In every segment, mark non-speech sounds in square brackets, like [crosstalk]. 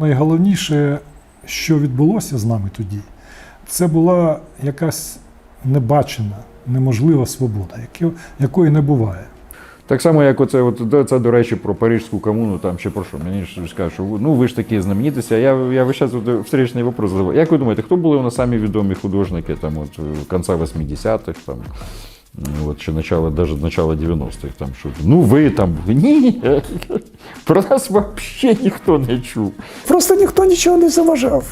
Найголовніше, що відбулося з нами тоді, це була якась небачена, неможлива свобода, якої не буває. Так само, як оце, от, це, до речі, про Парижську комуну, там ще про що. Мені ж скажуть, що ну ви ж такі знаменитості. А я, я весь час от, встречний вопрос задавав. Як ви думаєте, хто були у нас самі відомі художники там, от, кінця 80-х, там, м, еще начало, даже начало 90-х, там, що, ну ви там, ні, про нас взагалі ніхто не чув. Просто ніхто нічого не заважав.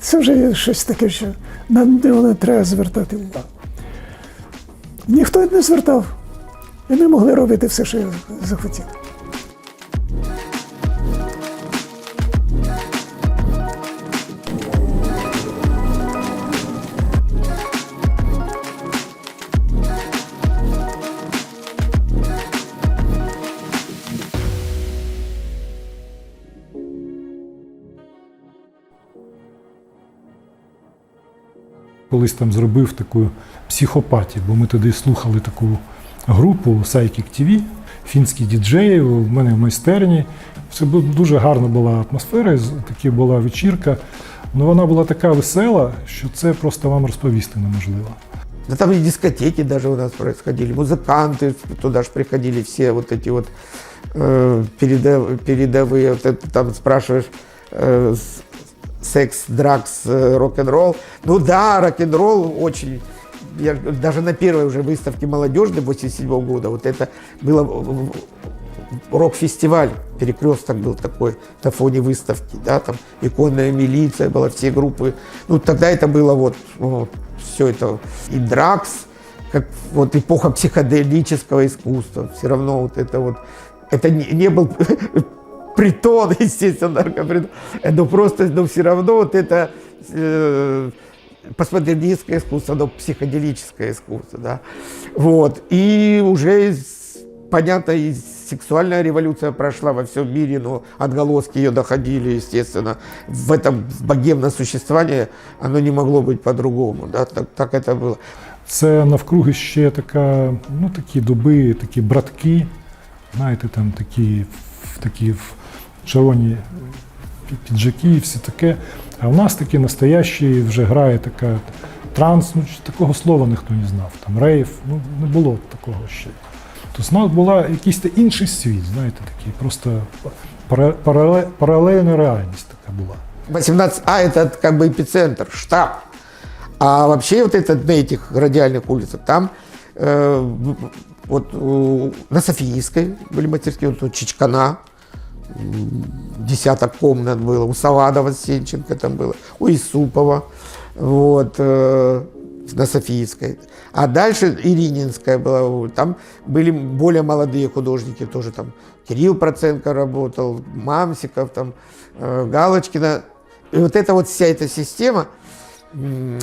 Це вже щось таке, що на не треба звертати увагу. Ніхто не звертав. І ми могли робити все, що захотіли. Колись там зробив таку психопатію, бо ми тоді слухали таку групу Psychic TV, фінські діджеї, у мене в майстерні. Це бу- дуже гарна була атмосфера, з- таки була вечірка. Ну вона була така весела, що це просто вам розповісти неможливо. Да там и дискотеки даже у нас происходили, музыканты, туда же приходили все вот эти вот э, передов- передовые, вот это там спрашиваешь, э, с- секс, дракс, э, рок-н-ролл. Ну да, рок-н-ролл очень, я даже на первой уже выставке молодежной 87 года, вот это было рок-фестиваль, перекресток был такой на фоне выставки, да, там иконная милиция была, все группы. Ну, тогда это было вот, вот все это. И дракс, как вот эпоха психоделического искусства, все равно вот это вот, это не, не был [laughs] притон, [laughs] естественно, наркопритон, но просто, но все равно вот это э, постмодернистское искусство, но психоделическое искусство, да. Вот. И уже, с- понятно, и сексуальная революция прошла во всем мире, но отголоски ее доходили, естественно. В этом богемное существование оно не могло быть по-другому, да, так, так это было. Це навкруги ще така, ну такі доби, такі братки, знаєте, там такі, в- такі в червоні пі- піджаки і все таке. А в нас такі настоящі вже грає така транс, ну чи такого слова ніхто не знав. Там рейв, ну не було такого ще. Тобто в нас була якийсь та інший світ, знаєте, такий просто пара- парале- паралельна реальність така була. 18А это как бы эпицентр, штаб. А вообще вот это на этих радиальных улицах, там э, в- вот у- на Софийской были мастерские, вот у Чичкана, м, десяток комнат было, у Савадова Сенченко там было, у Исупова, вот, э, на Софийской. А дальше Ирининская была, вот, там были более молодые художники, тоже там Кирилл Проценко работал, Мамсиков, там, э, Галочкина. И вот эта вот вся эта система, м,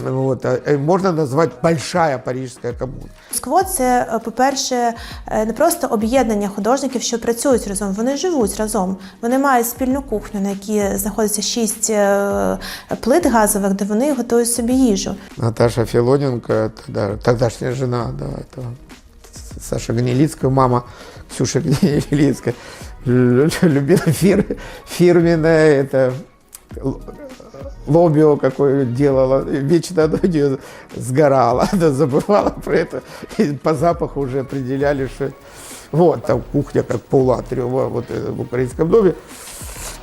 вот, а, э, можно назвать большая парижская коммуна. Скво це, е, по-перше, е, не просто об'єднання художників, що працюють разом, вони живуть разом. Вони мають спільну кухню, на якій знаходиться шість е, плит газових, де вони готують собі їжу. Наташа Филоненко, тогда, тогдашняя жена, да, это Саша Гнилицкая, мама Ксюша Гнилицкая, лю- любила фир, фирменное это л- лобио какое делала, вечно оно у нее сгорало, [laughs] она забывала про это, и по запаху уже определяли, что вот, там кухня как полатрева вот э, в украинском доме.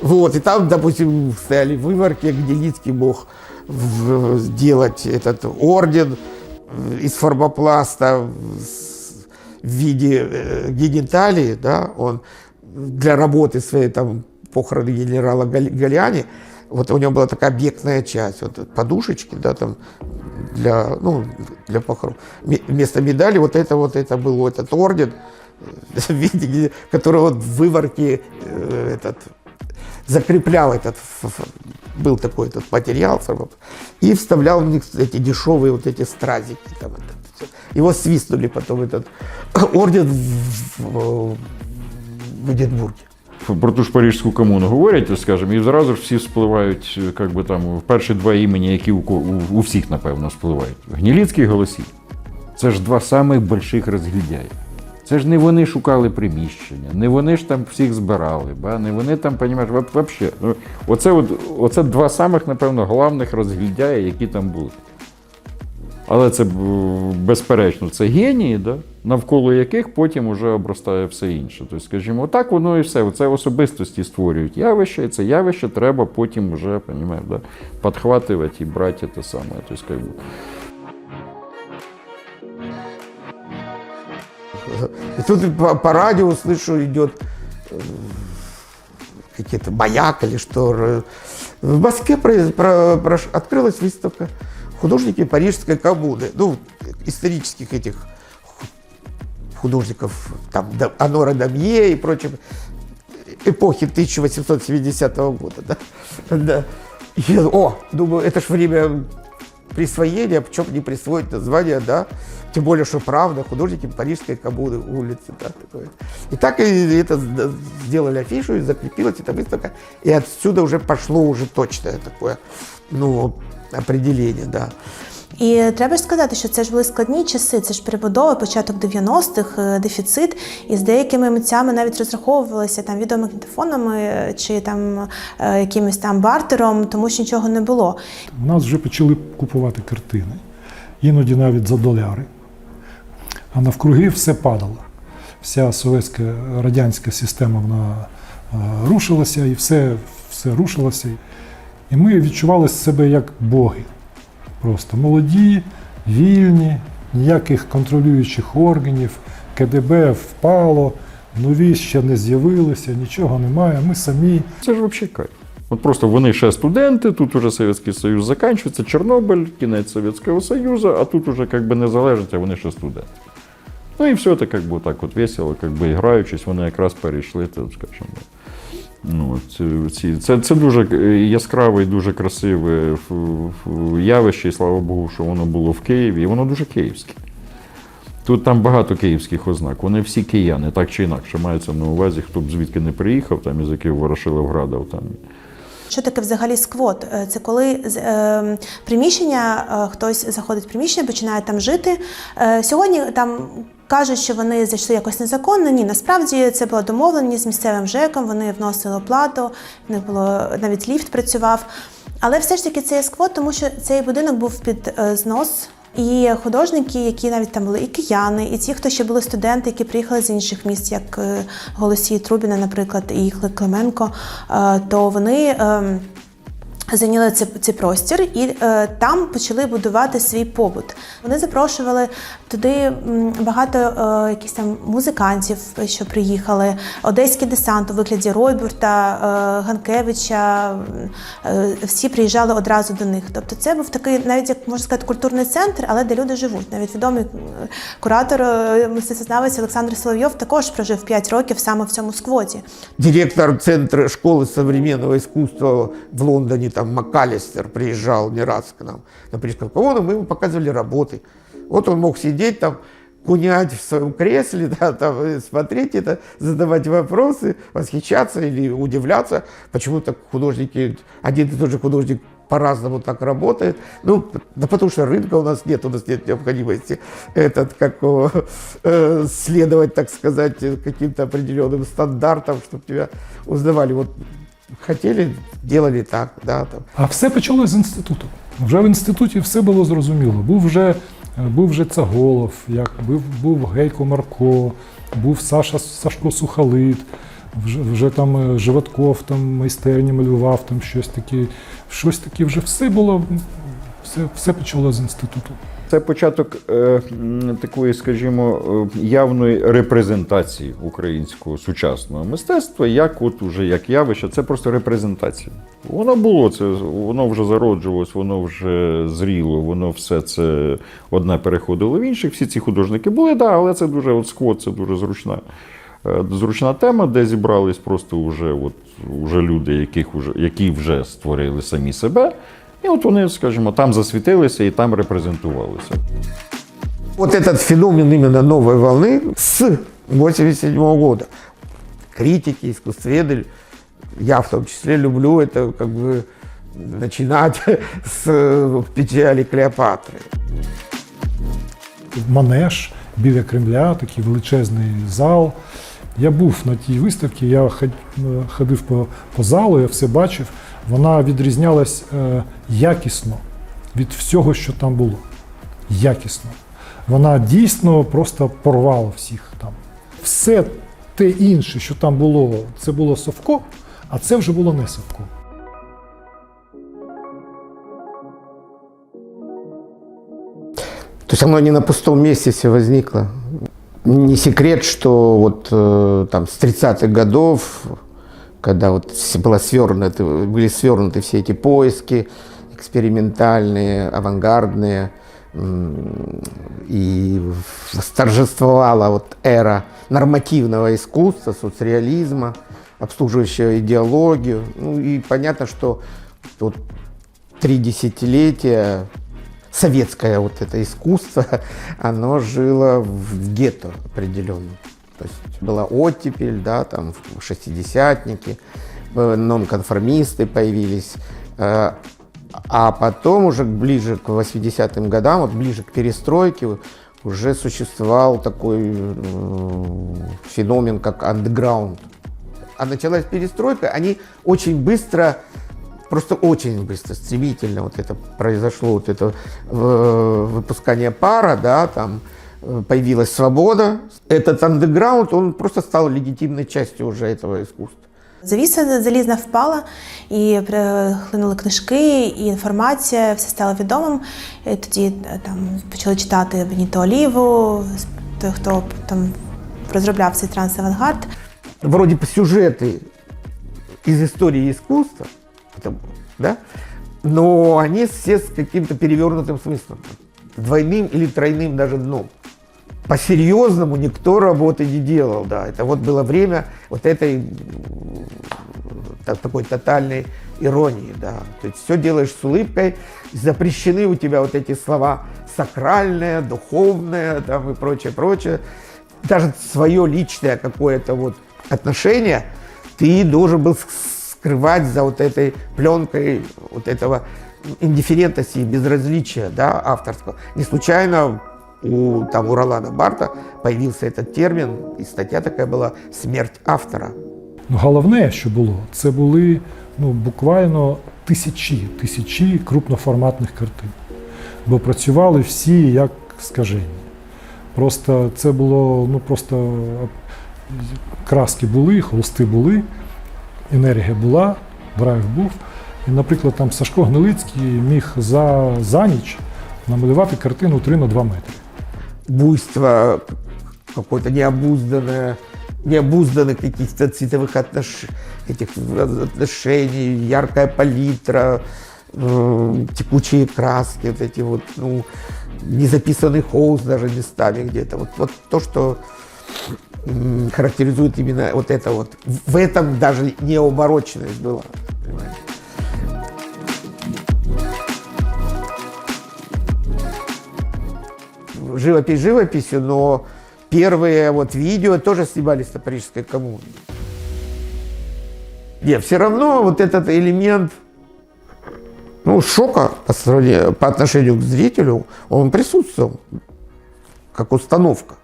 Вот, и там, допустим, стояли выварки, Гнилицкий мог в- сделать этот орден э, из формопласта с- в виде э, гениталии, да, он для работы своей там похороны генерала Гали- Галиани, вот у него была такая объектная часть, вот подушечки, да, там для, ну, для похорон. Ме- Вместо медали вот это вот это был этот орден, э, [laughs] в виде, который вот в выварке э, этот закреплял этот, был такой этот материал, и вставлял в них эти дешевые вот эти стразики. Там, это. Его свистнули потом этот [coughs] орден в, в- в Эдинбурге. Про ту ж Парижську комуну говорять, скажімо, і зразу ж всі спливають, е, як би там, перші два імені, які у, у, у всіх, напевно, спливають. Гніліцький Голосій. Це ж два самих больших розгільдяї. Це ж не вони шукали приміщення, не вони ж там всіх збирали, ба? не вони там, понімаєш, взагалі. Ну, оце, оце два самих, напевно, головних розгільдяї, які там були. Але це б- безперечно, це генії, да? навколо яких потім вже обростає все інше. Тобто, скажімо, так воно і все. Це особистості створюють явище, і це явище треба потім вже, понімаєш, да? підхватувати і брати те саме. Тобто, как би. И тут по, по радио слышу, идет э, какие-то маяк или что. р- В Москве про- про- прош- открылась выставка художники Парижской коммуны. Ну, исторических этих ху- художников, там, Анора Дамье и прочим, эпохи 1870 года. Да? Да. Я, о, думаю, это ж время присвоения, почему бы не присвоить название, да, тем более, что правда, художники Парижской коммуны, улицы, да, такое. И так и это с- сделали афишу, и закрепилась эта выставка, и отсюда уже пошло уже точное такое, ну, определение, да. І треба ж сказати, що це ж були складні часи, це ж перебудова, початок 90-х, е, дефіцит, і з деякими митцями навіть розраховувалися там відеомагнітофонами е, чи там е, якимось там бартером, тому що нічого не було. У нас вже почали купувати картини, іноді навіть за доляри. А навкруги все падало. Вся совєтська радянська система вона рушилася і все, все рушилося. І ми відчували себе як боги. Просто молоді, вільні, ніяких контролюючих органів, КДБ впало, нові ще не з'явилися, нічого немає. Ми самі. Це ж взагалі кайф. От просто вони ще студенти, тут уже Совєтський Союз закінчується, Чорнобиль, кінець Совєтського Союзу, а тут уже как би незалежність, а вони ще студенти. Ну і все це как би, так от весело, как би, граючись, вони якраз перейшли, то, скажімо. Ну, ці, це, це дуже яскраве і дуже красиве явище, і слава Богу, що воно було в Києві, і воно дуже київське. Тут там багато київських ознак. Вони всі кияни, так чи інакше, мається на увазі, хто б звідки не приїхав, там із яких Ворошиловграда, там Що таке взагалі сквот? Е, Це коли е, приміщення, е, хтось заходить в приміщення, починає там жити. Е, сьогодні там кажуть, що вони зайшли якось незаконно. Ні, насправді це було домовленість з місцевим ЖЕКом, вони вносили оплату, в було навіть ліфт працював. Але все ж таки це є сквот, тому що цей будинок був під е, знос. І художники, які навіть там були і кияни, і ті, хто ще були студенти, які приїхали з інших міст, як е, Голосій Трубіна, наприклад, і Клименко, е, то вони. Зайняли цей, простір і е, там почали будувати свій побут. Вони запрошували туди багато е, якісь там музикантів, що приїхали, одеський десант у вигляді Ройбурта, е, Ганкевича. Е, всі приїжджали одразу до них. Тобто, це був такий, навіть як можна сказати, культурний центр, але де люди живуть. Навіть відомий куратор е, мистецтвознавець Олександр Соловйов також прожив 5 років саме в цьому сквоті. Директор Центра школы современного искусства в Лондоне, там МакАлистер приезжал не раз к нам на Парижскую коммуну, мы ему показывали работы. Вот он мог сидеть там, кунять в своем кресле, [laughs] да, там, смотреть это, задавать вопросы, восхищаться или удивляться, почему так художники, один и тот же художник по-разному так работает. Ну, да потому что рынка у нас нет, у нас нет необходимости этот, как [laughs] э, следовать, так сказать, каким-то определенным стандартам, чтобы тебя узнавали. Вот хотели, делали так, да, там. А все почалось з інституту. Вже в інституті все було зрозуміло. Був вже, був вже Цаголов, як, був, був Гейко Марко, був Саша Сашко Сухалит, вже, вже там е, Животков там майстерні малював, там щось таке. Щось таке вже все було, все, все почалося з інституту. Це початок е, такої, скажімо, е, явної репрезентації українського сучасного мистецтва, як от уже як явище, це просто репрезентація. Воно було це, воно вже зароджувалось, воно вже зріло, воно все це одне переходило в інших. Всі ці художники були, да, але це дуже от сквот, це дуже зручна. е, Зручна тема, де зібрались просто вже, от, вже люди, яких вже, які вже створили самі себе. І от вони, скажімо, там засвітилися і там репрезентувалися. Вот этот феномен именно новой волны с 87 года. Критики, искусствоведы, я в том числе люблю это как бы начинать [laughs] с э, печали Клеопатры. Манеж біля Кремля, такий величезний зал. Я був на тій виставці, я ход- е, ходив по, по залу, я все бачив. Вона відрізнялась е, якісно від всього, що там було. Якісно. Вона дійсно просто порвала всіх там. Все те інше, що там було, це було совко, а це вже було не совко. То есть оно не на пустом месте все возникло. Не секрет, что вот э, там с 30-х годов, когда вот было свернуты, были свернуты все эти поиски экспериментальные, авангардные, и восторжествовала вот эра нормативного искусства, соцреализма, обслуживающего идеологию. Ну и понятно, что вот три десятилетия советское вот это искусство, [laughs] оно жило в гетто определенном. То есть была оттепель, да, там шестидесятники, э, нонконформисты появились. Э, А потом уже ближе к 80-м годам, вот ближе к перестройке, уже существовал такой э, феномен, как андеграунд. А началась перестройка, они очень быстро просто очень быстро, стремительно вот это произошло, вот это выпускание пара, да, там появилась свобода. Этот андеграунд, он просто стал легитимной частью уже этого искусства. Завіса залізна впала, і прихлинули книжки, і інформація, все стало відомим. І тоді е, там почали читати Беніто Оліву, той, хто там розробляв цей транс-авангард. Вроде бы сюжеты из истории искусства, это, да, но они все с каким-то перевернутым смыслом, двойным или тройным даже дном. По-серьезному никто работы не делал, да. Это вот было время вот этой так- такой тотальной иронии, да. То есть все делаешь с улыбкой, запрещены у тебя вот эти слова сакральное, духовное, там и прочее, прочее. Даже свое личное какое-то вот отношение ты должен был скрывать за вот этой пленкой вот этого индифферентности и безразличия, да, авторского. Не случайно у, там, Ролана Барта появился этот термин, и статья такая была «Смерть автора». Ну, головне, що було, це були ну, буквально тисячі, тисячі крупноформатних картин. Бо працювали всі як скажені. Просто це було, ну просто краски були, холсти були, енергія була, драйв був. І, наприклад, там Сашко Гнилицький міг за, за ніч намалювати картину 3 на 2 метри. Буйство какое-то необузданное, необузданных каких-то цветовых отнош... этих отношений, яркая палитра, э, текучие краски, вот эти вот, ну, незаписанный холст даже местами где-то. Вот, вот то, что характеризует именно вот это вот. В этом даже необороченность была. понимаете? Живопись живописью, но первые вот видео тоже снимались на Парижской коммуне. Нет, все равно вот этот элемент ну, шока по, сравнению- по отношению к зрителю, он присутствовал как установка.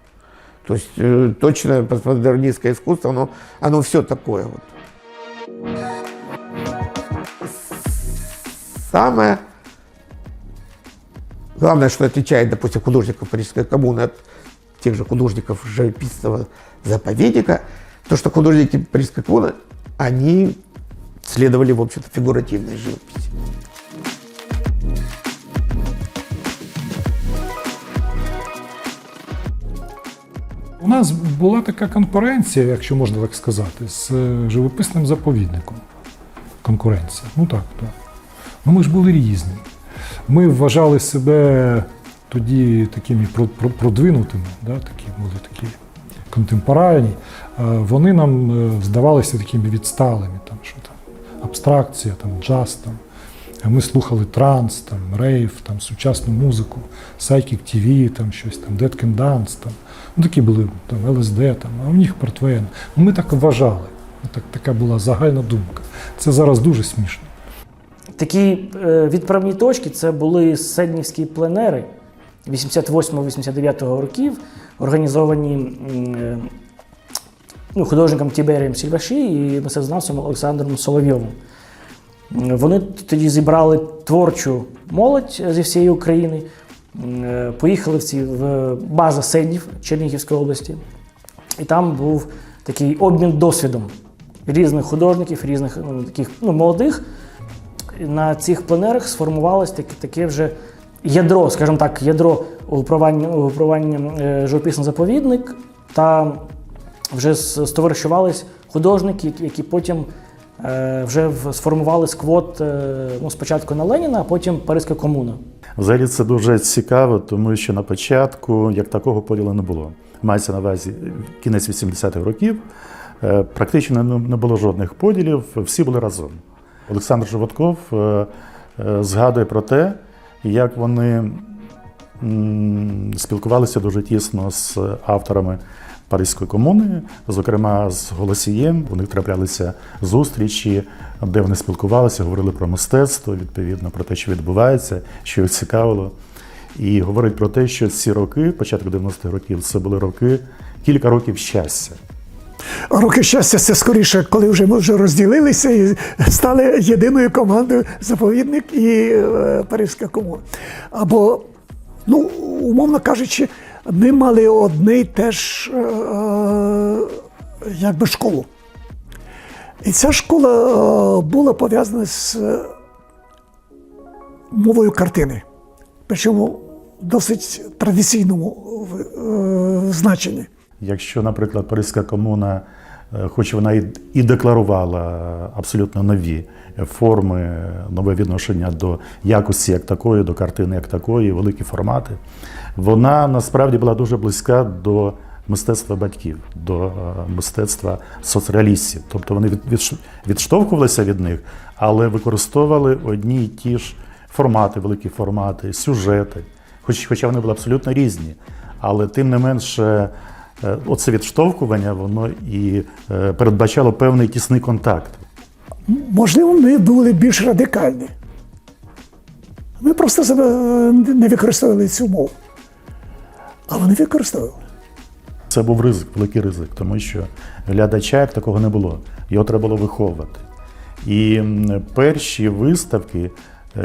То есть э, точное постмодернистское искусство, оно, оно все такое. Вот. Самое Главное, что отличает, допустим, художников Парижской коммуны от тех же художников живописного заповедника, то, что художники Парижской коммуны, они следовали, в общем-то, фигуративной живописи. У нас була така конкуренція, якщо можна так сказати, з е, живописним заповідником. Конкуренція. Ну так, так. Ну ми ж були різні. Ми вважали себе тоді такими про- про- продвинутими, да, такі були такі контемпоральні. Вони нам е, здавалися такими відсталими, там, що там, абстракція, там, джаз. Там. Ми слухали транс, там, рейв, там, сучасну музику, Psychic TV, там, щось там, Dead Can Dance, там. Ну, такі були там, ЛСД, там, а у них портвейн. Ну, ми так вважали. Так, така була загальна думка. Це зараз дуже смішно. Такі е, відправні точки це були седнівські пленери, 88-89 років, організовані е, ну, художником Тіберієм Сільваші і мистецтвознавцем Олександром Соловйовим. Вони тоді зібрали творчу молодь зі всієї України, е, поїхали в ці в база Сеннів Чернігівської області. І там був такий обмін досвідом різних художників, різних таких ну, молодих. На цих пленерах сформувалось таке, таке вже ядро, скажімо так, ядро угрупування, угрупування е, живописний заповідник, та вже стоваришувались художники, які- потім е, вже сформували сквот е, ну, спочатку на Леніна, а потім Паризька комуна. Взагалі це дуже цікаво, тому що на початку як такого поділу не було. Мається на увазі кінець 80-х років. Практично не було жодних поділів, всі були разом. Олександр Животков е, е, згадує про те, як вони спілкувалися дуже тісно з авторами Паризької комуни, зокрема з Голосієм. У них траплялися зустрічі, де вони спілкувалися, говорили про мистецтво, відповідно про те, що відбувається, що їх цікавило. І говорить про те, що ці роки, початок 90-х років, це були роки, кілька років щастя. Роки щастя це скоріше, коли вже ми вже розділилися і стали єдиною командою заповідник і е, Паризька комуна. Або, ну, умовно кажучи, ми мали одне теж е, якби школу. І ця школа е, була пов'язана з е, мовою картини. Причому досить традиційному значенні. Якщо, наприклад, Паризька комуна, е, хоч вона і, декларувала абсолютно нові форми, нове відношення до якості як такої, до картини як такої, великі формати, вона насправді була дуже близька до мистецтва батьків, до е, мистецтва соцреалістів. Тобто вони від, відштовхувалися від них, але використовували одні й ті ж формати, великі формати, сюжети, хоч, хоча вони були абсолютно різні. Але тим не менше, оце відштовхування воно і е, передбачало певний тісний контакт. Можливо, ми були більш радикальні. Ми просто е, не використовували цю мову. А вони використовували. Це був ризик, великий ризик, тому що глядача як такого не було. Його треба було виховувати. І перші виставки, е,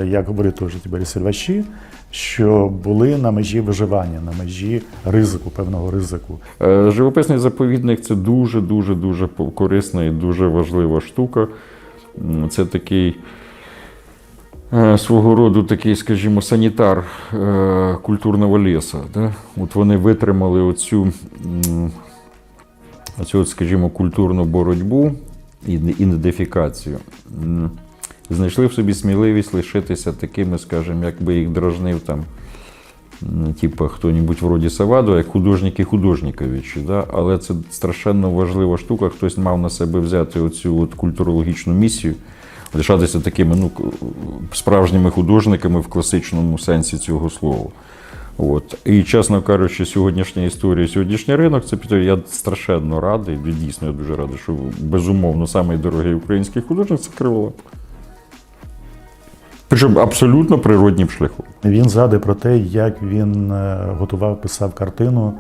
як говорить теж Тібері Сільваші, що були на межі виживання, на межі ризику, певного ризику. Е, Живописний заповідник це дуже, дуже, дуже корисна і дуже важлива штука. Це такий е, свого роду такий, скажімо, санітар е, культурного лісу. Да? От вони витримали оцю, оцю скажімо, культурну боротьбу і ідентифікацію. Знайшли в собі сміливість лишитися такими, скажімо, якби їх дражнив там м, типа хто-небудь вроді Саваду, як художники художниковичі. Да? Але це страшенно важлива штука. Хтось мав на себе взяти оцю от культурологічну місію, лишатися такими ну, справжніми художниками в класичному сенсі цього слова. От. І, чесно кажучи, сьогоднішня історія, сьогоднішній ринок, це я страшенно радий, дійсно, я дуже радий, що безумовно самий український художник це Криволап. Причому абсолютно природнім шляхом. Він згадує про те, як він е, готував, писав картину.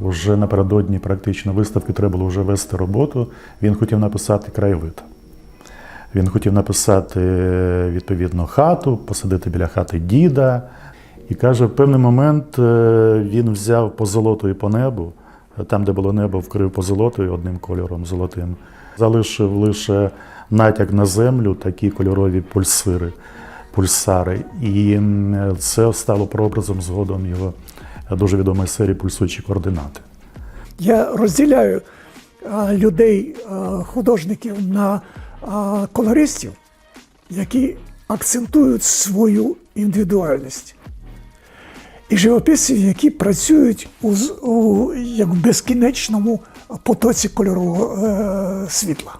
Уже напередодні практично виставки треба було вже вести роботу. Він хотів написати краєвид. Він хотів написати е, відповідно хату, посадити біля хати діда. І каже, в певний момент е, він взяв по золоту і по небу, там, де було небо, вкрив по золотою одним кольором золотим. Залишив лише натяк на землю, такі кольорові пульсири, пульсари. І це стало прообразом згодом його дуже відомої серії пульсуючі координати. Я розділяю а, людей, а, художників на колористів, які акцентують свою індивідуальність. І живописців, які працюють у, у як в безкінечному потоці кольорового е, світла.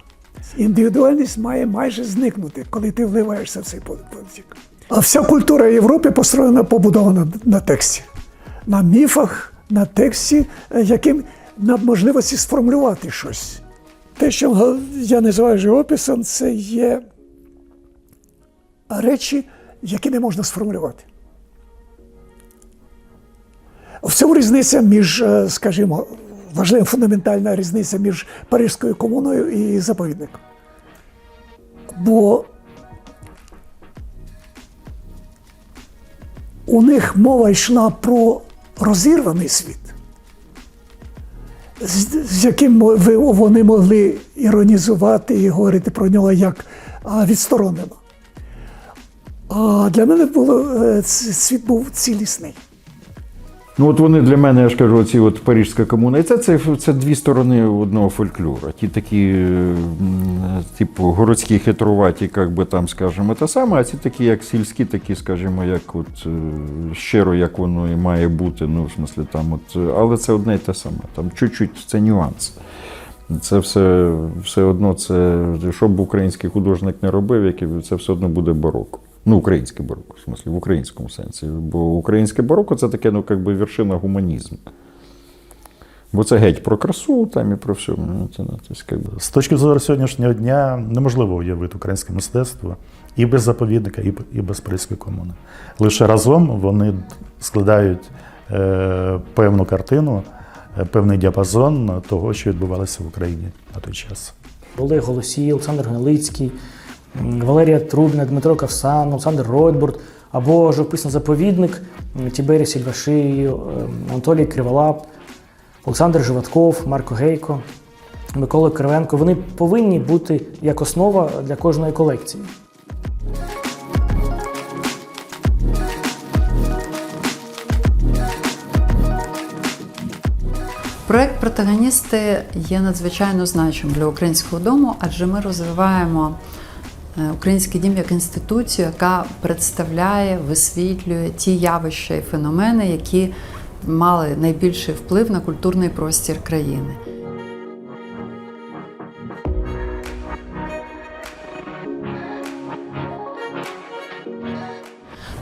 Індивідуальність має майже зникнути, коли ти вливаєшся в цей потік. А вся культура Європи построєна, побудована на тексті, на міфах, на тексті, е, яким на можливості сформулювати щось. Те, що я називаю живописом, це є речі, які не можна сформулювати. В цьому різниця між, е, скажімо, важлива фундаментальна різниця між Парижською комуною і заповідником. Бо у них мова йшла про розірваний світ, з, яким вони могли іронізувати і говорити про нього як відсторонено. А для мене було, е, світ був цілісний. Ну, от вони для мене, я ж кажу, оці от Парижська комуна. І це, це, це дві сторони одного фольклору. Ті такі, типу, городські хитруваті, як би там, скажімо, те саме, а ці такі, як сільські, такі, скажімо, як от е, щиро, як воно і має бути. Ну, в смислі, там, от, але це одне й те саме. Там чуть-чуть це нюанс. Це все, все одно, це, що б український художник не робив, це все одно буде бароко. Ну, українське бароко, в смислі, в українському сенсі. Бо українське бароко це таке, ну, як би вершина гуманізму. Бо це геть про красу там і про все. Ну, це, ну, як би, З точки зору сьогоднішнього дня неможливо уявити українське мистецтво і без заповідника, і, і без Паризької комуни. Лише разом вони складають е, певну картину, е, певний діапазон того, що відбувалося в Україні на той час. Олег Голосій, Олександр Гнилицький, Валерія Трубіна, Дмитро Кавсан, Олександр Ройтбурд, або живописний заповідник Тібері Сільваши, ем, Анатолій Криволап, Олександр Живатков, Марко Гейко, Микола Кривенко. Вони повинні бути як основа для кожної колекції. Проект Протагоністи є надзвичайно значим для українського дому, адже ми розвиваємо український дім як інституцію, яка представляє, висвітлює ті явища і феномени, які мали найбільший вплив на культурний простір країни.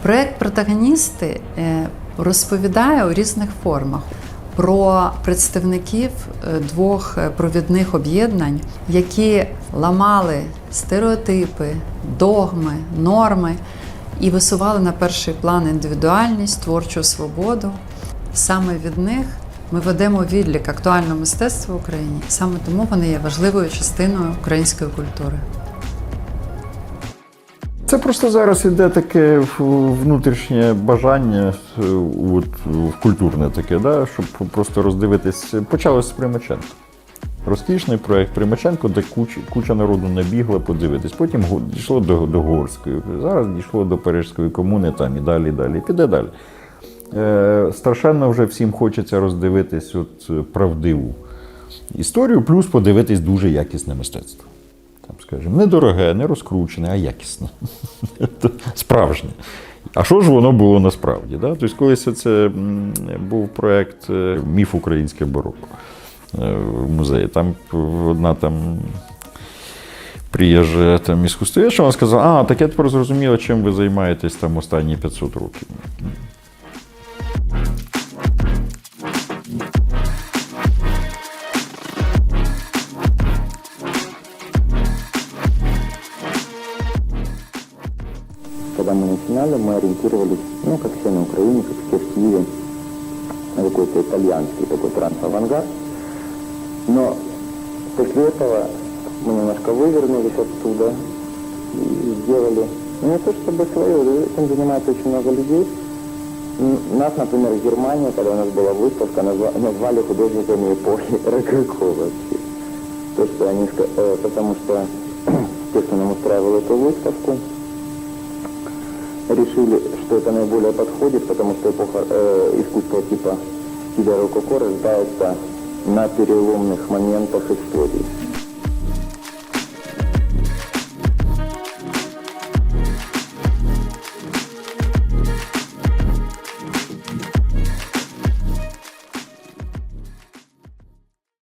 Проект Протагоністи е, розповідає у різних формах про представників е, двох е, провідних об'єднань, які ламали стереотипи, догми, норми і висували на перший план індивідуальність, творчу свободу. Саме від них ми ведемо відлік актуального мистецтва в Україні. Саме тому вони є важливою частиною української культури. Це просто зараз іде таке внутрішнє бажання, е, от, культурне таке, да, щоб просто роздивитись. Почалось з Примаченка. Розкішний проєкт Примаченко, де куча, куча народу набігла подивитись. Потім дійшло до, до Горської, зараз дійшло до Парижської комуни там і далі, і далі. Піде далі. Е, страшенно вже всім хочеться роздивитись от, правдиву історію, плюс подивитись дуже якісне мистецтво. Там, скажімо, недороге, не розкручене, а якісне. [laughs] Справжнє. А що ж воно було насправді? Да? Тобто, колись це був проєкт е, Міф українське бароко е, в музеї. Там одна там приїжджа там іскусствоведка, вона сказала, а, так я тепер зрозуміла, чим ви займаєтесь там останні 500 років. Когда мы начинали, мы ориентировались, ну, как все на Украине, как все в Киеве, на какой-то итальянский такой транс-авангард. Но после этого мы немножко вывернулись оттуда и сделали, ну, не то чтобы свое, этим занимается очень много людей. Нас, например, в Германии, когда у нас была выставка, назва- назвали художниками эпохи Рококо вообще. То, что они, э, потому что [clears throat] те, кто нам устраивал эту выставку, решили, что это наиболее подходит, потому что эпоха э, искусства типа стиля рококо рождается на переломных моментах истории.